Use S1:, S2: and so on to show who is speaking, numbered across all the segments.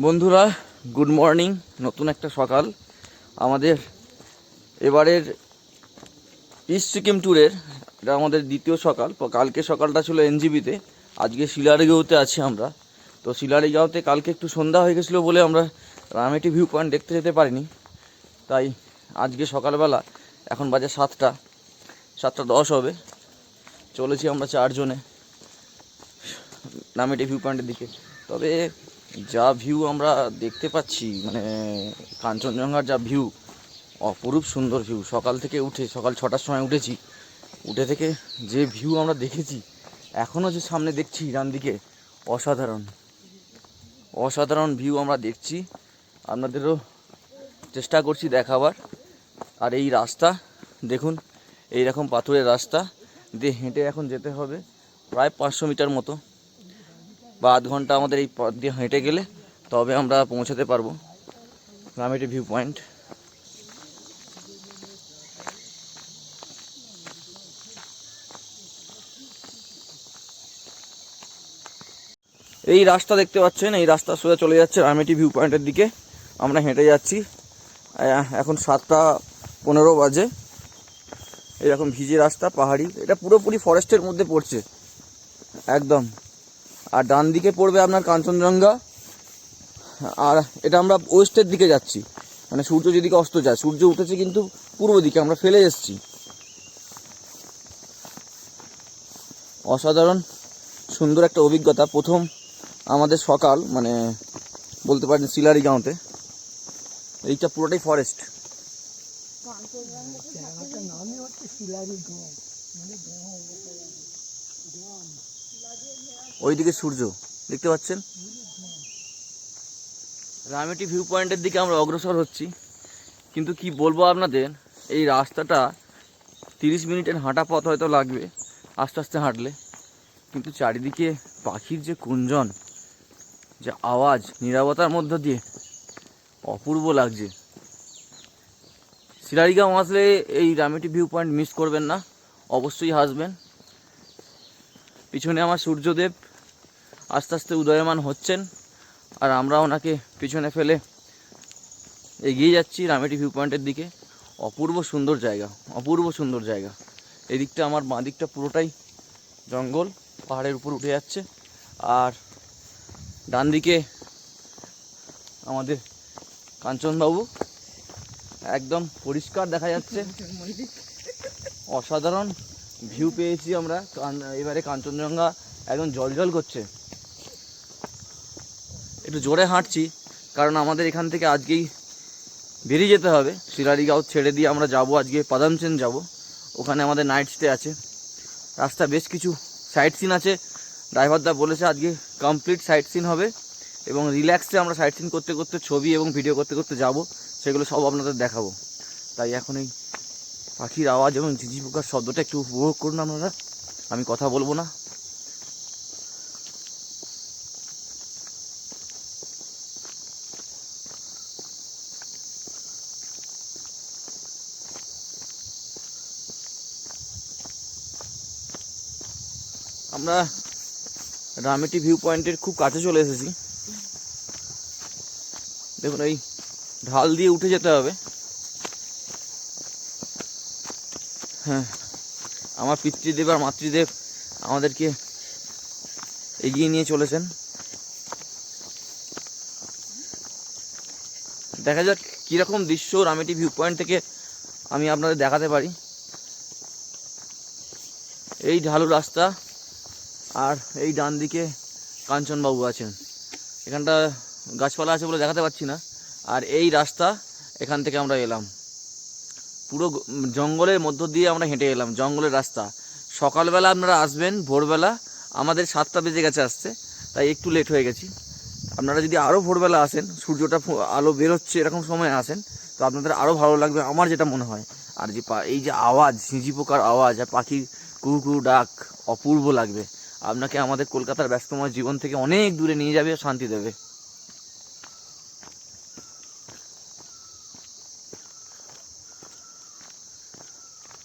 S1: বন্ধুরা good morning নতুন একটা সকাল। আমাদের এবারের ইস্ট সিকিম ট্যুরের এটা আমাদের দ্বিতীয় সকাল। কালকে সকালটা ছিল এনজিবিতে, আজকে শিলারিগাঁওতে আছি আমরা। তো শিলারিগাঁওতে কালকে একটু সন্ধ্যা হয়ে গেছিল বলে আমরা রামেটি ভিউ পয়েন্ট দেখতে যেতে পারিনি। তাই আজকে সকালবেলা, এখন বাজে সাতটা সাতটা দশ হবে। চলেছি আমরা চারজনে নামেটি ভিউ পয়েন্টের দিকে। তবে যা ভিউ আমরা দেখতে পাচ্ছি মানে কাঞ্চনজঙ্ঘার যা ভিউ অপরূপ সুন্দর ভিউ সকাল থেকে উঠে, সকাল ছটার সময় উঠেছি, উঠে থেকে যে ভিউ আমরা দেখেছি এখনও যে সামনে দেখছি ডান দিকে, অসাধারণ। অসাধারণ ভিউ আমরা দেখছি। আপনাদেরও চেষ্টা করছি দেখাবার। আর এই রাস্তা, দেখুন এই রকম পাথরের রাস্তা। দিয়ে হেঁটে এখন যেতে হবে, প্রায় পাঁচশো মিটার মতো। বা আধ ঘণ্টা আমাদের এই পথ দিয়ে হেঁটে গেলে তবে আমরা পৌঁছাতে পারব। রামেটি ভিউ পয়েন্ট এই রাস্তা দেখতে পাচ্ছেন, এই রাস্তা সোজা চলে যাচ্ছে রামেটি ভিউ পয়েন্টের দিকে। আমরা হেঁটে যাচ্ছি। এখন সাতটা পনেরো বাজে। এরকম ভিজে রাস্তা, পাহাড়ি। এটা পুরোপুরি ফরেস্টের মধ্যে পড়ছে। একদম। আর ডান দিকে পড়বে আপনার কাঞ্চনজঙ্ঘা। আর এটা আমরা ওয়েস্টের দিকে যাচ্ছি। মানে সূর্য যেদিকে অস্ত যায় সূর্য উঠেছে কিন্তু পূর্ব দিকে আমরা ফেলে এসেছি। অসাধারণ সুন্দর একটা অভিজ্ঞতা। প্রথম আমাদের সকাল মানে বলতে পারেন সিলারি গাঁওতে। এইটা পুরোটাই ফরেস্ট
S2: জায়গাটার নামই হচ্ছে শিলারি গাঁও। মানে
S1: ওইদিকে সূর্য, দেখতে পাচ্ছেন? রামেটি ভিউ পয়েন্টের দিকে আমরা অগ্রসর হচ্ছি। কিন্তু কি বলব আপনাদের, এই রাস্তাটা তিরিশ মিনিটের হাঁটা পথ হয়তো লাগবে, আস্তে আস্তে হাঁটলে। কিন্তু চারিদিকে পাখির যে কুঞ্জন, যে আওয়াজ, নিরাপত্তার মধ্য দিয়ে অপূর্ব লাগছে। সিরারিগাঁও আসলে এই রামেটি ভিউ পয়েন্ট মিস করবেন না, অবশ্যই আসবেন পিছনে আমার সূর্যদেব আস্তে আস্তে উদয়মান হচ্ছেন আর আমরা ওনাকে পিছনে ফেলে এগিয়ে যাচ্ছি রামেটি ভিউ পয়েন্টের দিকে। অপূর্ব সুন্দর জায়গা, অপূর্ব সুন্দর জায়গা। এদিকটা আমার বাঁ দিকটা পুরোটাই জঙ্গল, পাহাড়ের উপর উঠে যাচ্ছে। আর ডান দিকে আমাদের কাঞ্চনবাবু, একদম পরিষ্কার দেখা যাচ্ছে। অসাধারণ ভিউ পেয়েছি আমরা। এবারে কাঞ্চনজঙ্ঘা একদম জল জল করছে। একটু জোরে হাঁটছি, কারণ আমাদের এখান থেকে আজকেই বেরিয়ে যেতে হবে। শিলারিগাঁও ছেড়ে দিয়ে আমরা যাব আজকে, পাদামচেন যাব। ওখানে আমাদের নাইট স্টে আছে। রাস্তা বেশ কিছু সাইট সিন আছে। ড্রাইভারদা বলেছে আজকে কমপ্লিট সাইট সিন হবে এবং রিল্যাক্সে আমরা সাইট সিন করতে করতে ছবি এবং ভিডিও করতে করতে যাব। সেগুলো সব আপনাদের দেখাবো। তাই এখন এই পাখির আওয়াজ এবং ঝিঝি পোকার শব্দটা একটু উপভোগ করুন আপনারা। আমি কথা বলব না। আমরা রামেটি ভিউ পয়েন্টের খুব কাছে চলে এসেছি। দেখুন, এই ঢাল দিয়ে উঠে যেতে হবে। হ্যাঁ আমার পিতৃদেব আর মাতৃদেব আমাদেরকে এগিয়ে নিয়ে চলেছেন। দেখা যাক কীরকম দৃশ্য রামেটি ভিউ পয়েন্ট থেকে আমি আপনাদের দেখাতে পারি। এই ঢালু রাস্তা আর এই ডান দিকে কাঞ্চনবাবু আছেন। এখানটা গাছপালা আছে বলে দেখাতে পাচ্ছি না। আর এই রাস্তা এখান থেকে আমরা এলাম। পুরো জঙ্গলের মধ্য দিয়ে আমরা হেঁটে এলাম, জঙ্গলের রাস্তা। সকালবেলা আপনারা আসবেন, ভোরবেলা। আমাদের সাতটা বেজে গেছে আসতে, তাই একটু লেট হয়ে গেছি। আপনারা যদি আরও ভোরবেলা আসেন, সূর্যটা আলো বেরোচ্ছে এরকম সময় আসেন, তো আপনাদের আরও ভালো লাগবে আমার যেটা মনে হয়। আর যে এই যে আওয়াজ ঝিঁঝি পোকার আওয়াজ আর পাখির কুহু ডাক অপূর্ব লাগবে। আপনাকে আমাদের কলকাতার ব্যস্তময় জীবন থেকে অনেক দূরে নিয়ে যাবে শান্তি দেবে।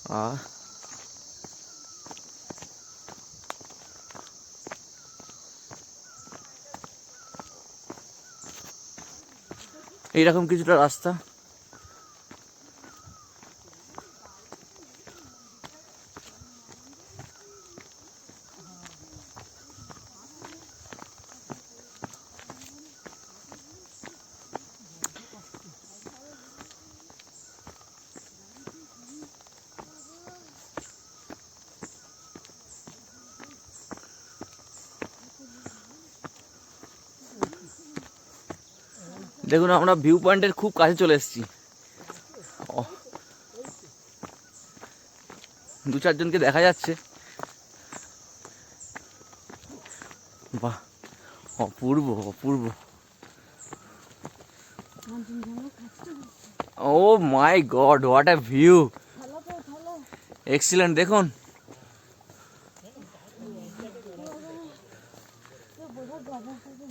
S1: আহ। এইরকম কিছুটা রাস্তা। দেখুন, আমরা ভিউ পয়েন্টের খুব কাছে চলে এসেছি। দু চারজনকে দেখা যাচ্ছে। বাহ, অপূর্ব অপূর্ব। ও my god what a view excellent দেখুন।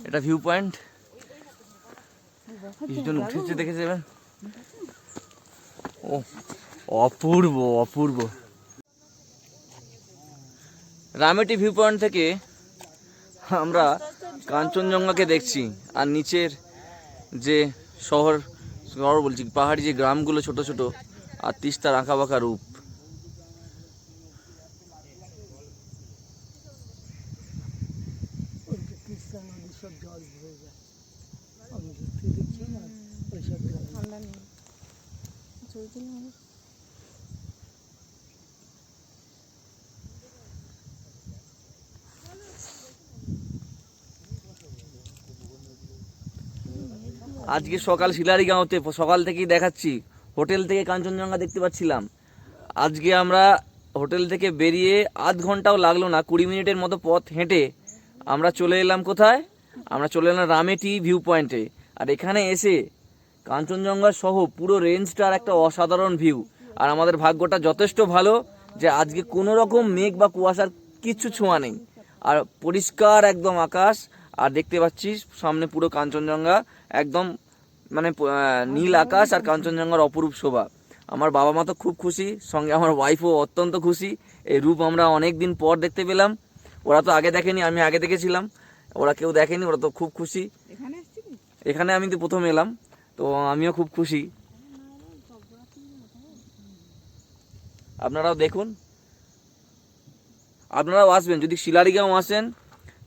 S1: এটা ভিউ পয়েন্ট কিছুজন উঠেছে দেখে যাবেন ও অপূর্ব অপূর্ব। রামেটি ভিউ পয়েন্ট থেকে আমরা কাঞ্চনজঙ্ঘাকে দেখছি আর নিচের যে শহর শহর বলছি পাহাড়ি যে গ্রামগুলো ছোট ছোট আর তিস্তার আঁকা বাঁকা রূপ
S2: ওই যে তিস্তা নদীর সব জল ভরে যায় আমি ঘুরতে দেখছি না ওই সব জল
S3: ঠান্ডা নেই চলছিল
S1: আজকে সকাল শিলারিগাঁওতে, সকাল থেকেই দেখাচ্ছি। হোটেল থেকে কাঞ্চনজঙ্ঘা দেখতে পাচ্ছিলাম। আজকে আমরা হোটেল থেকে বেরিয়ে আধ ঘন্টাও লাগল না, কুড়ি মিনিটের মতো পথ হেঁটে আমরা চলে এলাম কোথায়? আমরা চলে এলাম রামেটি ভিউ পয়েন্টে আর এখানে এসে কাঞ্চনজঙ্ঘা সহ পুরো রেঞ্জটার একটা অসাধারণ ভিউ। আর আমাদের ভাগ্যটা যথেষ্ট ভালো যে আজকে কোনো রকম মেঘ বা কুয়াশার কিচ্ছু ছোঁয়া নেই। আর পরিষ্কার একদম আকাশ। আর দেখতে পাচ্ছি সামনে পুরো কাঞ্চনজঙ্ঘা। একদম মানে নীল আকাশ আর কাঞ্চনজঙ্ঘার অপরূপ শোভা। আমার বাবা মা তো খুব খুশি সঙ্গে আমার ওয়াইফও অত্যন্ত খুশি। এই রূপ আমরা অনেক দিন পর দেখতে পেলাম। ওরা তো আগে দেখেনি আমি আগে দেখেছিলাম। ওরা কেউ দেখেনি ওরা তো খুব খুশি।
S3: এখানে
S1: এখানে আমি তো প্রথম এলাম তো আমিও খুব খুশি। আপনারাও দেখুন। আপনারাও আসবেন যদি শিলারিগাঁও আসেন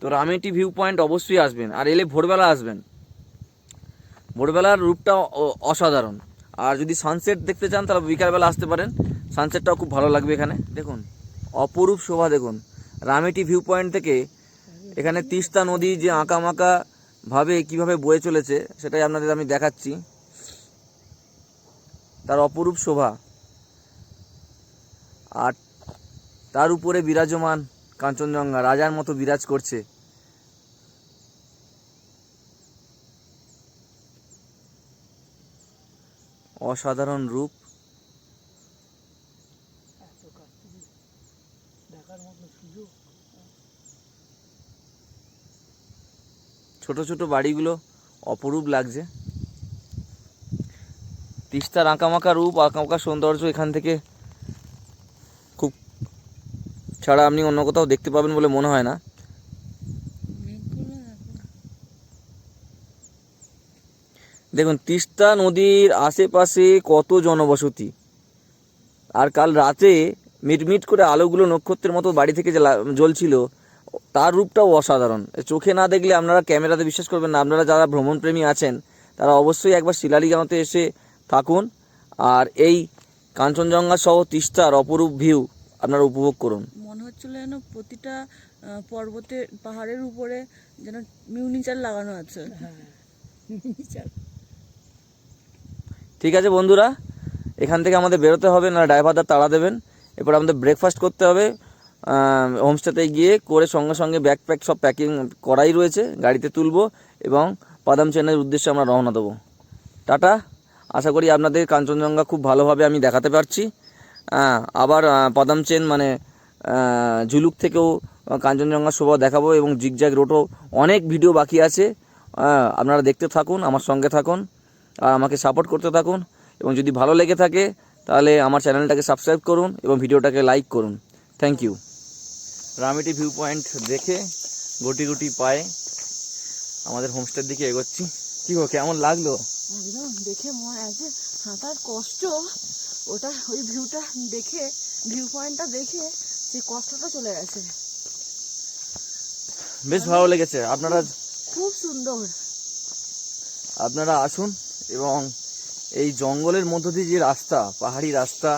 S1: তো রামেটি ভিউ পয়েন্ট অবশ্যই আসবেন আর এলে ভোরবেলা আসবেন। ভোরবেলার রূপটা অসাধারণ। আর যদি সানসেট দেখতে চান, তাহলে বিকালবেলা আসতে পারেন। সানসেটটাও খুব ভালো লাগবে এখানে। দেখুন, অপরূপ শোভা দেখুন। রামেটি ভিউ পয়েন্ট থেকে এখানে তিস্তা নদী যে আঁকা মাঁকা ভাবে কীভাবে বয়ে চলেছে, সেটাই আপনাদের আমি দেখাচ্ছি। তার অপরূপ শোভা। আর তার উপরে বিরাজমান কাঞ্চনজঙ্ঘা, রাজার মতো বিরাজ করছে। অসাধারণ রূপ। ছোট ছোট বাড়িগুলো অপরূপ লাগছে। তিস্তার আঁকামাকা রূপ আঁকামাকা সৌন্দর্য এখান থেকে খুব ছাড়া আপনি অন্য কোথাও দেখতে পাবেন বলে মনে হয় না
S3: মেঘগুলো দেখো
S1: দেখুন তিস্তা নদীর আশেপাশে কত জনবসতি। আর কাল রাতে মিটমিট করে আলোগুলো নক্ষত্রের মতো বাড়ি থেকে জ্বলছিল। তার রূপটাও অসাধারণ। চোখে না দেখলে আপনারা ক্যামেরাতে বিশ্বাস করবেন না। আপনারা যারা ভ্রমণপ্রেমী আছেন তারা অবশ্যই একবার শিলালিগাঁওতে এসে থাকুন আর এই কাঞ্চনজঙ্ঘা সহ তিস্তার অপরূপ ভিউ আপনারা উপভোগ করুন।
S3: মনে হচ্ছিল যেন প্রতিটা পর্বতের পাহাড়ের উপরে যেন মিউনিচার লাগানো আছে।
S2: হ্যাঁ নিচার
S1: ঠিক আছে বন্ধুরা, এখান থেকে আমাদের বেরোতে হবে না ড্রাইভারদার তাড়া দেবেন। এরপর আমাদের ব্রেকফাস্ট করতে হবে হোমস্টেতে গিয়ে করে সঙ্গে সঙ্গে ব্যাগ প্যাক সব প্যাকিং করাই রয়েছে, গাড়িতে তুলবো এবং বাদাম চেনের উদ্দেশ্যে আমরা রওনা দেবো। টাটা, আশা করি আপনাদের কাঞ্চনজঙ্ঘা খুব ভালোভাবে আমি দেখাতে পারছি। আবার বাদাম চেন মানে ঝুলুক থেকেও কাঞ্চনজঙ্ঘা শোভা দেখাবো এবং জিগজ্যাগ রোডও অনেক ভিডিও বাকি আছে। আপনারা দেখতে থাকুন, আমার সঙ্গে থাকুন। আর আমাকে সাপোর্ট করতে থাকুন এবং যদি ভালো লেগে থাকে তাহলে আমার চ্যানেলটাকে সাবস্ক্রাইব করুন এবং ভিডিওটাকে লাইক করুন। থ্যাংক ইউ রামিটি ভিউ পয়েন্ট দেখে গুটি গুটি পায়ে আমাদের হোমস্টের দিকে এগোচ্ছি। কী গো কেমন লাগল?
S3: একদম দেখে মনে আছে হাঁটার কষ্ট ওটা ওই ভিউটা দেখে ভিউ পয়েন্টটা দেখে সেই কষ্টটা চলে গেছে।
S1: বেশ ভালো লেগেছে। আপনারা
S3: খুব সুন্দর।
S1: আপনারা আসুন। এবং এই জঙ্গলের মধ্য দিয়ে যে রাস্তা, পাহাড়ি রাস্তা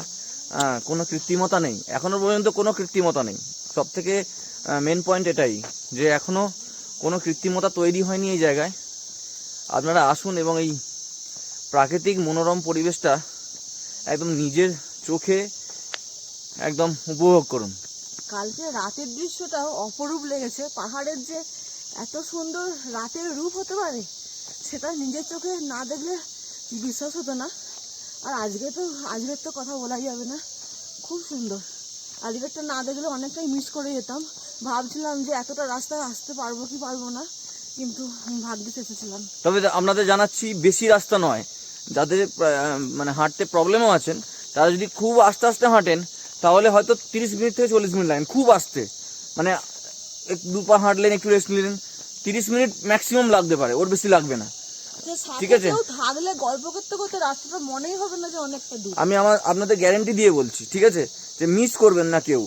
S1: কোনো কৃত্রিমতা নেই। এখনও পর্যন্ত কোনো কৃত্রিমতা নেই। সব থেকে মেন পয়েন্ট এটাই যে এখনও কোনো কৃত্রিমতা তৈরি হয়নি এই জায়গায়। আপনারা আসুন এবং এই প্রাকৃতিক মনোরম পরিবেশটা একদম নিজের চোখে একদম উপভোগ করুন।
S3: কালকে রাতের দৃশ্যটাও অপরূপ লেগেছে। পাহাড়ের যে এত সুন্দর রাতের রূপ হতে পারে সেটা নিজের চোখে না দেখলে বিশ্বাস হতো না। আর আজকে তো, আজকের তো কথা বলাই যাবে না। খুব সুন্দর। আজকেরটা না দেখলে অনেকটাই মিস করে যেতাম। ভাবছিলাম যে এতটা রাস্তায় আসতে পারব কি পারব না, কিন্তু ভাগ্যে এসেছিলাম।
S1: তবে আপনাদের জানাচ্ছি, বেশি রাস্তা নয়। যাদের মানে হাঁটতে প্রবলেমও আছেন, তারা যদি খুব আস্তে আস্তে হাঁটেন, তাহলে হয়তো তিরিশ মিনিট থেকে চল্লিশ মিনিট লাগেন খুব আস্তে। মানে দু পা হাঁটলেন, একটু রেস্ট নিলেন, তিরিশ মিনিট ম্যাক্সিমাম লাগতে পারে, ওর বেশি লাগবে না। ঠিক আছে।
S3: থাকলে গল্প করতে করতে রাস্তাটা মনেই হবে না যে অনেকটা দূর।
S1: আমি আমার আপনাদের গ্যারেন্টি দিয়ে বলছি ঠিক আছে? যে মিস করবেন না কেউ।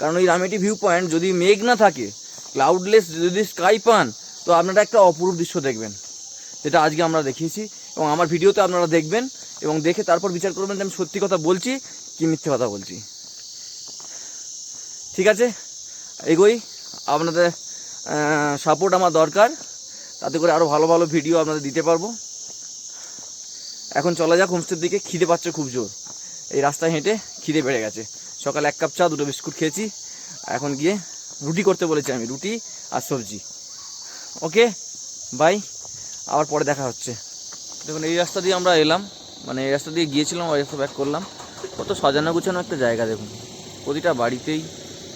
S1: কারণ ওই রামেটি ভিউ পয়েন্ট যদি মেঘ না থাকে ক্লাউডলেস যদি স্কাই পান তো আপনারা একটা অপরূপ দৃশ্য দেখবেন। যেটা আজকে আমরা দেখিয়েছি এবং আমার ভিডিওতে আপনারা দেখবেন এবং দেখে তারপর বিচার করবেন যে আমি সত্যি কথা বলছি কি মিথ্যে কথা বলছি। ঠিক আছে? এগোই। আপনাদের সাপোর্ট আমার দরকার। তাতে করে আরও ভালো ভালো ভিডিও আপনাদের দিতে পারব। এখন চলা যাক, হোমস্টের দিকে। খিদে পাচ্ছে খুব জোর। এই রাস্তায় হেঁটে খিদে বেড়ে গেছে। সকালে এক কাপ চা, দুটো বিস্কুট খেয়েছি। এখন গিয়ে রুটি করতে বলেছি আমি, রুটি আর সবজি। Okay, bye. আবার পরে দেখা হচ্ছে। দেখুন, এই রাস্তা দিয়ে আমরা এলাম। মানে এই রাস্তা দিয়ে গিয়েছিলাম, ওই রাস্তা ব্যাক করলাম। কত সাজানো গুছানো একটা জায়গা, দেখুন। প্রতিটা বাড়িতেই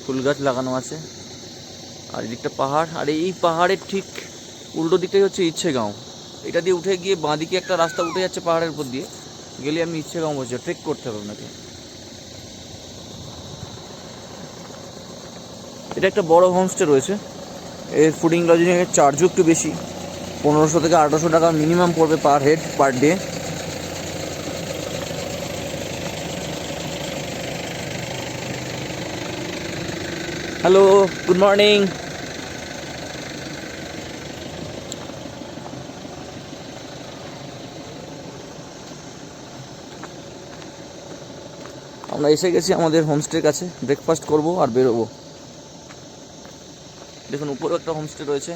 S1: ফুল গাছ লাগানো আছে। আর এদিকটা পাহাড়। আর এই পাহাড়ের ঠিক উল্টো দিকটাই হচ্ছে ইচ্ছে গাঁও এটা দিয়ে উঠে গিয়ে বাঁদিকে একটা রাস্তা উঠে যাচ্ছে পাহাড়ের উপর দিয়ে। গেলে আমি ইচ্ছে গাঁও বলছি ট্রেক করতে হবে আপনাকে। এটা একটা বড় হোমস্টে রয়েছে। এর ফুডিং লজিং এর চার্জও একটু বেশি। পনেরোশো থেকে আঠারোশো টাকা মিনিমাম পড়বে per head per day hello good morning আমরা এসে গেছি আমাদের হোমস্টের কাছে। ব্রেকফাস্ট করব আর বেরোবো। দেখুন, উপরেও একটা হোমস্টে রয়েছে।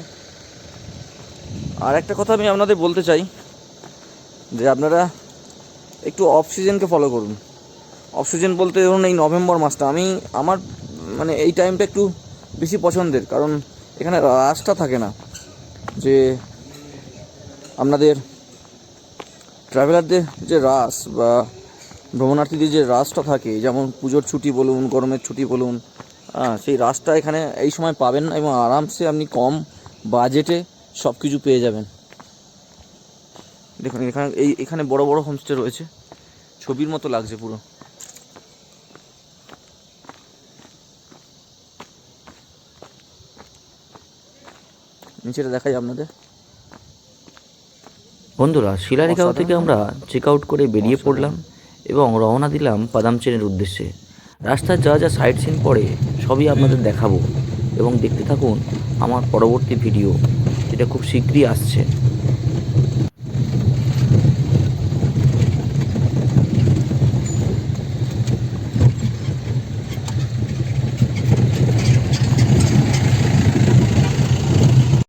S1: আর একটা কথা আমি আপনাদের বলতে চাই, যে আপনারা একটু অফ সিজনকে ফলো করুন। অফ সিজন বলতে ধরুন এই নভেম্বর মাসটা, আমি, আমার মানে এই টাইমটা একটু বেশি পছন্দের, কারণ এখানে রাশটা থাকে না। যে আপনাদের ট্রাভেলারদের যে রাস বা ভ্রমণার্থীদের যে রাসটা থাকে যেমন পুজোর ছুটি বলুন গরমের ছুটি বলুন হ্যাঁ সেই রাসটা এখানে এই সময় পাবেন না এবং আরামসে আপনি কম বাজেটে সব কিছু পেয়ে যাবেন। দেখুন এখানে এই এখানে বড় বড় হোমস্টে রয়েছে। ছবির মতো লাগছে পুরো। নিচেটা দেখাই আপনাদের।
S4: বন্ধুরা শিলারিগাঁও থেকে আমরা চেক আউট করে বেরিয়ে পড়লাম। এবং রওনা দিলাম পাদামচেনের উদ্দেশ্যে। রাস্তায় যা যা সাইট সিন পড়ে, সবই আপনাদের দেখাবো। এবং দেখতে থাকুন আমার পরবর্তী ভিডিও যেটা খুব শীঘ্রই আসছে।